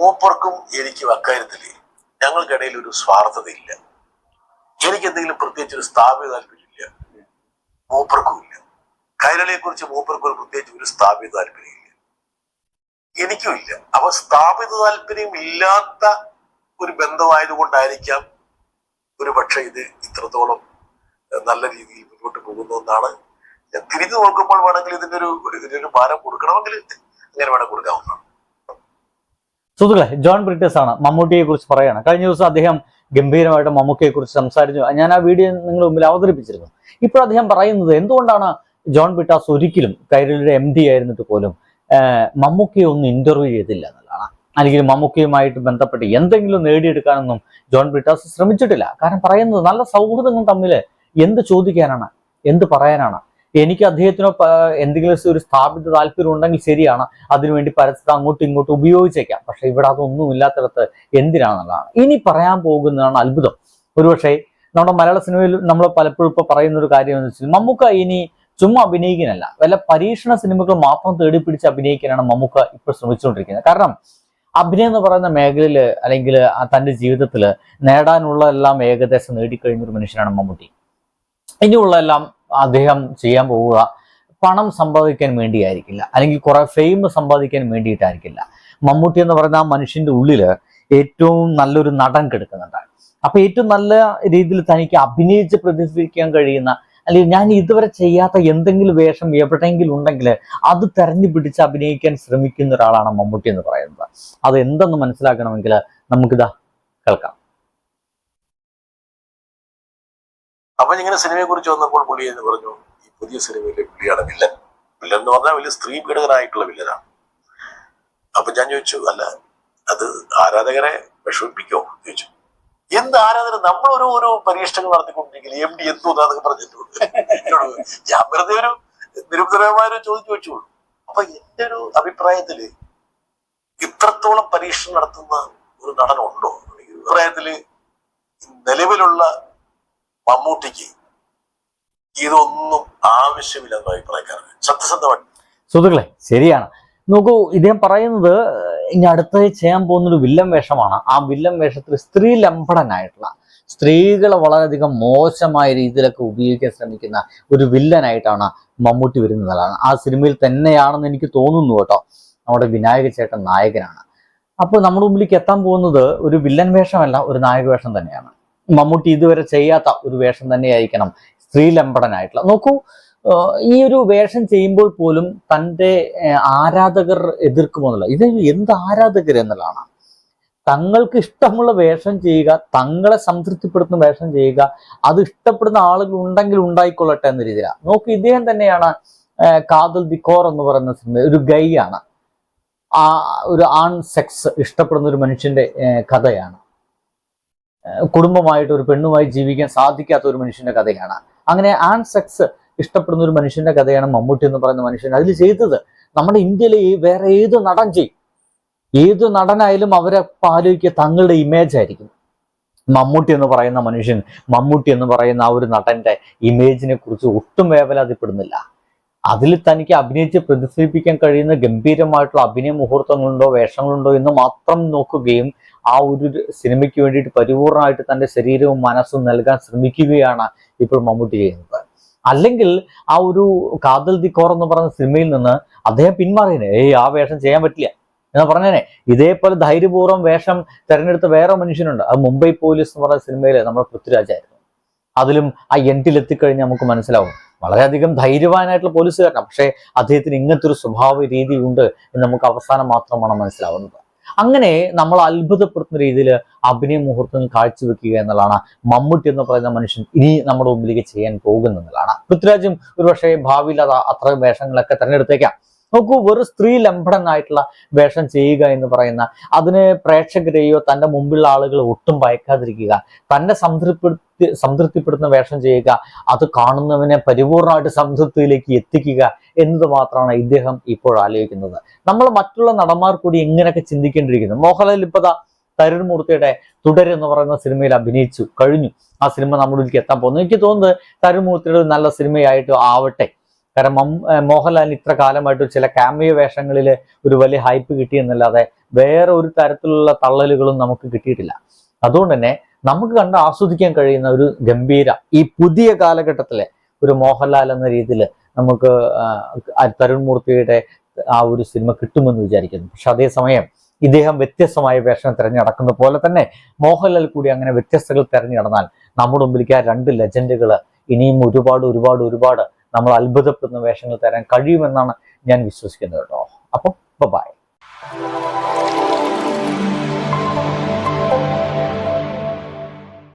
മൂപ്പർക്കും എനിക്കും അക്കാര്യത്തിൽ ഞങ്ങൾക്കിടയിൽ ഒരു സ്വാർത്ഥതയില്ല. എനിക്ക് എന്തെങ്കിലും പ്രത്യേകിച്ച് ഒരു സ്ഥാപിത താല്പര്യമില്ല മൂപ്പർക്കും ഇല്ല കൈരളിയെ കുറിച്ച് മൂപ്പർക്കും ഒരു പ്രത്യേകിച്ച് ഒരു സ്ഥാപിത താല്പര്യമില്ല എനിക്കും ഇല്ല. അപ്പൊ സ്ഥാപിത താല്പര്യം ഇല്ലാത്ത ഒരു ബന്ധമായതുകൊണ്ടായിരിക്കാം ഒരു പക്ഷെ ഇത് ഇത്രത്തോളം നല്ല രീതിയിൽ മുന്നോട്ട് പോകുന്നതെന്നാണ് തിരിഞ്ഞു നോക്കുമ്പോൾ വേണമെങ്കിൽ ഇതിന്റെ ഒരു ഇതിനൊരു മാനം കൊടുക്കണമെങ്കിൽ അങ്ങനെ വേണം കൊടുക്കാവുന്നതാണ്. സുഹൃത്തുക്കളെ ജോൺ ബ്രിട്ടസ് ആണ് മമ്മൂട്ടിയെ കുറിച്ച് പറയുകയാണ്. കഴിഞ്ഞ ദിവസം അദ്ദേഹം ഗംഭീരമായിട്ട് മമ്മൂക്കയെ കുറിച്ച് സംസാരിച്ചു. ഞാൻ ആ വീഡിയോ നിങ്ങൾ മുമ്പിൽ അവതരിപ്പിച്ചിരുന്നു. ഇപ്പോൾ അദ്ദേഹം പറയുന്നത് എന്തുകൊണ്ടാണ് ജോൺ ബ്രിട്ടാസ് ഒരിക്കലും കൈരളിയുടെ എം ഡി ആയിരുന്നിട്ട് പോലും മമ്മൂക്കയെ ഒന്നും ഇന്റർവ്യൂ ചെയ്തില്ല എന്നുള്ളതാണ്. അല്ലെങ്കിൽ മമ്മൂക്കയുമായിട്ട് ബന്ധപ്പെട്ട് എന്തെങ്കിലും നേടിയെടുക്കാനൊന്നും ജോൺ ബ്രിട്ടാസ് ശ്രമിച്ചിട്ടില്ല. കാരണം പറയുന്നത് നല്ല സൗഹൃദങ്ങൾ തമ്മിൽ എന്ത് ചോദിക്കാനാണ് എന്ത് പറയാനാണ് എനിക്ക് അദ്ദേഹത്തിനോ എന്തെങ്കിലും ഒരു സ്ഥാപിത താല്പര്യം ഉണ്ടെങ്കിൽ ശരിയാണ്. അതിനുവേണ്ടി പരസ്പരം അങ്ങോട്ടും ഇങ്ങോട്ടും ഉപയോഗിച്ചേക്കാം. പക്ഷെ ഇവിടെ അതൊന്നും ഇല്ലാത്തിടത്ത് എന്തിനാണെന്നുള്ളതാണ്. ഇനി പറയാൻ പോകുന്നതാണ് അത്ഭുതം. ഒരുപക്ഷെ നമ്മുടെ മലയാള സിനിമയിൽ നമ്മൾ പലപ്പോഴും ഇപ്പൊ പറയുന്ന ഒരു കാര്യം എന്ന് വെച്ചാൽ മമ്മൂക്ക ഇനി ചുമ്മാ അഭിനയിക്കാനല്ല വല്ല പരീക്ഷണ സിനിമകൾ മാത്രം തേടി പിടിച്ച് അഭിനയിക്കാനാണ് മമ്മൂക്ക ഇപ്പോൾ ശ്രമിച്ചുകൊണ്ടിരിക്കുന്നത്. കാരണം അഭിനയം എന്ന് പറയുന്ന മേഖലയിൽ അല്ലെങ്കിൽ തന്റെ ജീവിതത്തിൽ നേടാനുള്ള എല്ലാം ഏകദേശം നേടിക്കഴിഞ്ഞ ഒരു മനുഷ്യനാണ് മമ്മൂട്ടി. ഇനിയുള്ള എല്ലാം അദ്ദേഹം ചെയ്യാൻ പോവുക പണം സമ്പാദിക്കാൻ വേണ്ടിയായിരിക്കില്ല. അല്ലെങ്കിൽ കുറെ ഫെയിം സമ്പാദിക്കാൻ വേണ്ടിയിട്ടായിരിക്കില്ല. മമ്മൂട്ടി എന്ന് പറയുന്ന ആ മനുഷ്യന്റെ ഉള്ളിൽ ഏറ്റവും നല്ലൊരു നടൻ കിടക്കുന്നുണ്ട്. അപ്പൊ ഏറ്റവും നല്ല രീതിയിൽ തനിക്ക് അഭിനയിച്ച് പ്രതിഫലിക്കാൻ കഴിയുന്ന അല്ലെങ്കിൽ ഞാൻ ഇതുവരെ ചെയ്യാത്ത എന്തെങ്കിലും വേഷം എവിടെയെങ്കിലും ഉണ്ടെങ്കിൽ അത് തെരഞ്ഞു പിടിച്ച് അഭിനയിക്കാൻ ശ്രമിക്കുന്ന ഒരാളാണ് മമ്മൂട്ടി എന്ന് പറയുന്നത്. അത് എന്തെന്ന് മനസ്സിലാക്കണമെങ്കിൽ നമുക്കിതാ കേൾക്കാം. അപ്പൊ ഇങ്ങനെ സിനിമയെ കുറിച്ച് വന്നപ്പോൾ പുള്ളി എന്ന് പറഞ്ഞു ഈ പുതിയ സിനിമയിലെ പുള്ളിയാണ് വില്ലൻ. വില്ലൻ എന്ന് പറഞ്ഞാൽ വലിയ സ്ത്രീ പീഡകനായിട്ടുള്ള വില്ലനാണ്. അപ്പൊ ഞാൻ ചോദിച്ചു അല്ല അത് ആരാധകരെ വിഷമിപ്പിക്കോ? ചോദിച്ചു. എന്ത് ആരാധന നമ്മളൊരു ഓരോ പരീക്ഷണങ്ങൾ നടത്തിക്കൊണ്ടിരിക്കില്ല എം ഡി എന്തോ എന്നൊക്കെ പറഞ്ഞിട്ടുണ്ട്. ഞാൻ വെറുതെ ഒരു നിരുത്തരമായ ഒരു ചോദ്യം ചോദിച്ചുള്ളൂ അപ്പൊ എന്റെ ഒരു അഭിപ്രായത്തിൽ ഇത്രത്തോളം പരീക്ഷണം നടത്തുന്ന ഒരു നടനുണ്ടോ? അഭിപ്രായത്തിൽ നിലവിലുള്ള മമ്മൂട്ടിക്ക് ഇതൊന്നും ആവശ്യമില്ലെന്ന അഭിപ്രായക്കാരാണ് സത്യസന്ധമായി സുഹൃത്തുക്കളെ ശരിയാണ്. നോക്കൂ ഇദ്ദേഹം പറയുന്നത് ഇനി അടുത്ത ചെയ്യാൻ പോകുന്നൊരു വില്ലൻ വേഷമാണ്. ആ വില്ലൻ വേഷത്തിൽ സ്ത്രീ ലംബടനായിട്ടുള്ള സ്ത്രീകളെ വളരെയധികം മോശമായ രീതിയിലൊക്കെ ഉപയോഗിക്കാൻ ശ്രമിക്കുന്ന ഒരു വില്ലനായിട്ടാണ് മമ്മൂട്ടി വരുന്നതാണ്. ആ സിനിമയിൽ തന്നെയാണെന്ന് എനിക്ക് തോന്നുന്നു കേട്ടോ. നമ്മുടെ വിനായക ചേട്ടൻ നായകനാണ്. അപ്പോൾ നമ്മുടെ മുമ്പിലേക്ക് എത്താൻ പോകുന്നത് ഒരു വില്ലൻ വേഷമല്ല ഒരു നായക വേഷം തന്നെയാണ്. മമ്മൂട്ടി ഇതുവരെ ചെയ്യാത്ത ഒരു വേഷം തന്നെയായിരിക്കണം സ്ത്രീലമ്പടനായിട്ടുള്ള. നോക്കൂ ഈ ഒരു വേഷം ചെയ്യുമ്പോൾ പോലും തന്റെ ആരാധകർ എതിർക്കുമെന്നുള്ള ഇത് എന്ത് ആരാധകർ എന്നുള്ളതാണ്. തങ്ങൾക്ക് ഇഷ്ടമുള്ള വേഷം ചെയ്യുക തങ്ങളെ സംതൃപ്തിപ്പെടുത്തുന്ന വേഷം ചെയ്യുക അത് ഇഷ്ടപ്പെടുന്ന ആളുകൾ ഉണ്ടെങ്കിൽ ഉണ്ടായിക്കൊള്ളട്ടെ എന്ന രീതിയിലാണ്. നോക്ക് ഇദ്ദേഹം തന്നെയാണ് കാതൽ ദിക്കോർ എന്ന് പറയുന്ന സിനിമ ഒരു ഗൈ ആണ് ആ ഒരു ആൺ സെക്സ് ഇഷ്ടപ്പെടുന്ന ഒരു മനുഷ്യന്റെ കഥയാണ്. കുടുംബമായിട്ട് ഒരു പെണ്ണുമായി ജീവിക്കാൻ സാധിക്കാത്ത ഒരു മനുഷ്യന്റെ കഥയാണ്. അങ്ങനെ ആൺ സെക്സ് ഇഷ്ടപ്പെടുന്ന ഒരു മനുഷ്യന്റെ കഥയാണ് മമ്മൂട്ടി എന്ന് പറയുന്ന മനുഷ്യൻ അതിൽ ചെയ്തത്. നമ്മുടെ ഇന്ത്യയിലെ വേറെ ഏത് നടൻ ചെയ്യും? ഏത് നടനായാലും അവരെ ആലോചിക്കുക തങ്ങളുടെ ഇമേജ് ആയിരിക്കും. മമ്മൂട്ടി എന്ന് പറയുന്ന മനുഷ്യൻ മമ്മൂട്ടി എന്ന് പറയുന്ന ആ ഒരു നടന്റെ ഇമേജിനെ കുറിച്ച് ഒട്ടും വേവലാതിപ്പെടുന്നില്ല. അതിൽ തനിക്ക് അഭിനയിച്ച് പ്രതിഫലിപ്പിക്കാൻ കഴിയുന്ന ഗംഭീരമായിട്ടുള്ള അഭിനയ മുഹൂർത്തങ്ങളുണ്ടോ വേഷങ്ങളുണ്ടോ എന്ന് മാത്രം നോക്കുകയും ആ ഒരു സിനിമയ്ക്ക് വേണ്ടിയിട്ട് പരിപൂർണമായിട്ട് തന്റെ ശരീരവും മനസ്സും നൽകാൻ ശ്രമിക്കുകയാണ് ഇപ്പോൾ മമ്മൂട്ടി ചെയ്യുന്നത്. അല്ലെങ്കിൽ ആ ഒരു കാതൽ ദിക്കോർ എന്ന് പറഞ്ഞ സിനിമയിൽ നിന്ന് അദ്ദേഹം പിന്മാറിയനെ. ഏയ് ആ വേഷം ചെയ്യാൻ പറ്റില്ല. എന്ന് പറഞ്ഞേനെ ഇതേപോലെ ധൈര്യപൂർവം വേഷം തെരഞ്ഞെടുത്ത വേറെ മനുഷ്യനുണ്ട്. അത് മുംബൈ പോലീസ് എന്ന് പറഞ്ഞ സിനിമയിലെ നമ്മുടെ പൃഥ്വിരാജായിരുന്നു അതിലും ആ എൻഡിൽ എത്തിക്കഴിഞ്ഞാൽ നമുക്ക് മനസ്സിലാവും. വളരെയധികം ധൈര്യവാനായിട്ടുള്ള പോലീസുകാരനാണ്. പക്ഷേ അദ്ദേഹത്തിന് ഇങ്ങനത്തെ ഒരു സ്വഭാവ രീതി ഉണ്ട് എന്ന് നമുക്ക് അവസാനം മാത്രമാണ് മനസ്സിലാവുന്നത്. അങ്ങനെ നമ്മൾ അത്ഭുതപ്പെടുത്തുന്ന രീതിയിൽ അഭിനയ മുഹൂർത്തങ്ങൾ കാഴ്ചവെക്കുക എന്നുള്ളതാണ്. മമ്മൂട്ടി എന്ന് പറയുന്ന മനുഷ്യൻ ഇനി നമ്മുടെ മുമ്പിലേക്ക് ചെയ്യാൻ പോകുന്നതാണ് പൃഥ്വിരാജും ഒരുപക്ഷെ ഭാവിയിൽ അത് അത്ര വേഷങ്ങളൊക്കെ തിരഞ്ഞെടുത്തേക്കാം. നോക്കൂ ഒരു സ്ത്രീ ലംബടനായിട്ടുള്ള വേഷം ചെയ്യുക എന്ന് പറയുന്ന അതിന് പ്രേക്ഷകരെയോ തന്റെ മുമ്പിലുള്ള ആളുകൾ ഒട്ടും ഭയക്കാതിരിക്കുക. തന്നെ സംതൃപ്തി സംതൃപ്തിപ്പെടുത്തുന്ന വേഷം ചെയ്യുക അത് കാണുന്നവനെ പരിപൂർണമായിട്ട് സംതൃപ്തിയിലേക്ക് എത്തിക്കുക എന്നത് മാത്രമാണ് ഇദ്ദേഹം ഇപ്പോൾ ആലോചിക്കുന്നത്. നമ്മൾ മറ്റുള്ള നടന്മാർ കൂടി എങ്ങനെയൊക്കെ ചിന്തിക്കേണ്ടിയിരിക്കുന്നു. മോഹൻലാൽ ഇപ്പതാ തരുൺമൂർത്തിയുടെ തുടർ എന്ന് പറയുന്ന സിനിമയിൽ അഭിനയിച്ചു കഴിഞ്ഞു. ആ സിനിമ നമ്മുടെ ഇതിലേക്ക് എത്താൻ പോകുന്നു. എനിക്ക് തോന്നുന്നത് തരുൺമൂർത്തിയുടെ മൂർത്തിയുടെ നല്ല സിനിമയായിട്ട് ആവട്ടെ. കാരണം മോഹൻലാലിന് ഇത്ര കാലമായിട്ട് ചില ക്യാമിയോ വേഷങ്ങളിൽ ഒരു വലിയ ഹൈപ്പ് കിട്ടിയെന്നല്ലാതെ വേറെ ഒരു തരത്തിലുള്ള തള്ളലുകളും നമുക്ക് കിട്ടിയിട്ടില്ല. അതുകൊണ്ട് തന്നെ നമുക്ക് കണ്ട് ആസ്വദിക്കാൻ കഴിയുന്ന ഒരു ഗംഭീര ഈ പുതിയ കാലഘട്ടത്തിലെ ഒരു മോഹൻലാൽ എന്ന രീതിയിൽ നമുക്ക് തരുൺ മൂർത്തിയുടെ ആ ഒരു സിനിമ കിട്ടുമെന്ന് വിചാരിക്കുന്നു. പക്ഷെ അതേസമയം ഇദ്ദേഹം വ്യത്യസ്തമായ വേഷം തിരഞ്ഞെടുക്കുന്ന പോലെ തന്നെ മോഹൻലാൽ കൂടി അങ്ങനെ വ്യത്യസ്തകൾ തിരഞ്ഞെടുന്നാൽ നമ്മുടെ മുമ്പിലേക്ക് ആ രണ്ട് ലെജൻഡുകൾ ഇനിയും ഒരുപാട് ഒരുപാട് ഒരുപാട് നമ്മൾ അത്ഭുതപ്പെടുന്ന വേഷങ്ങൾ തരാൻ കഴിയുമെന്നാണ് ഞാൻ വിശ്വസിക്കുന്നത് കേട്ടോ. അപ്പം ബൈ